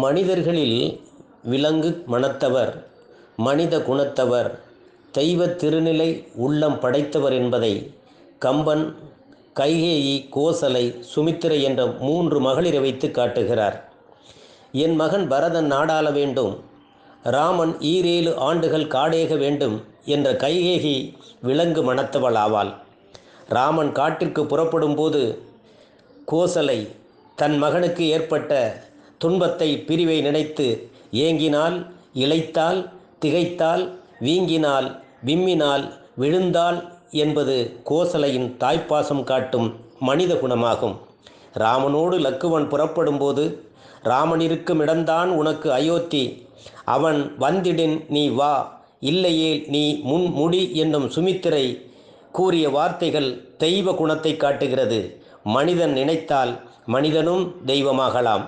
மனிதர்களில் விலங்கு மனத்தவர் மனித குணத்தவர் தெய்வ திருநிலை உள்ளம் படைத்தவர் என்பதை கம்பன் கைகேயி கோசலை சுமித்திரை என்ற மூன்று மகளிரை வைத்து காட்டுகிறார். என் மகன் பரதன் நாடாள வேண்டும் ராமன் ஈரேழு ஆண்டுகள் காடேக வேண்டும் என்ற கைகேகி விலங்கு மணத்தவள் ஆவாள். ராமன் காட்டிற்கு புறப்படும் போது கோசலை தன் மகனுக்கு ஏற்பட்ட துன்பத்தை பிரிவை நினைத்து ஏங்கினால் இளைத்தால் திகைத்தால் வீங்கினால் விம்மினால் விழுந்தாள் என்பது கோசலையின் தாய்ப்பாசம் காட்டும் மனித குணமாகும். ராமனோடு லக்குவன் புறப்படும்போது ராமன் இருக்கும் இடம்தான் உனக்கு அயோத்தி. அவன் வந்திடின் நீ வா. இல்லையேல் நீ முன் முடி என்னும் சுமித்திரை கூறிய வார்த்தைகள் தெய்வ குணத்தை காட்டுகிறது. மனிதன் நினைத்தால் மனிதனும் தெய்வமாகலாம்.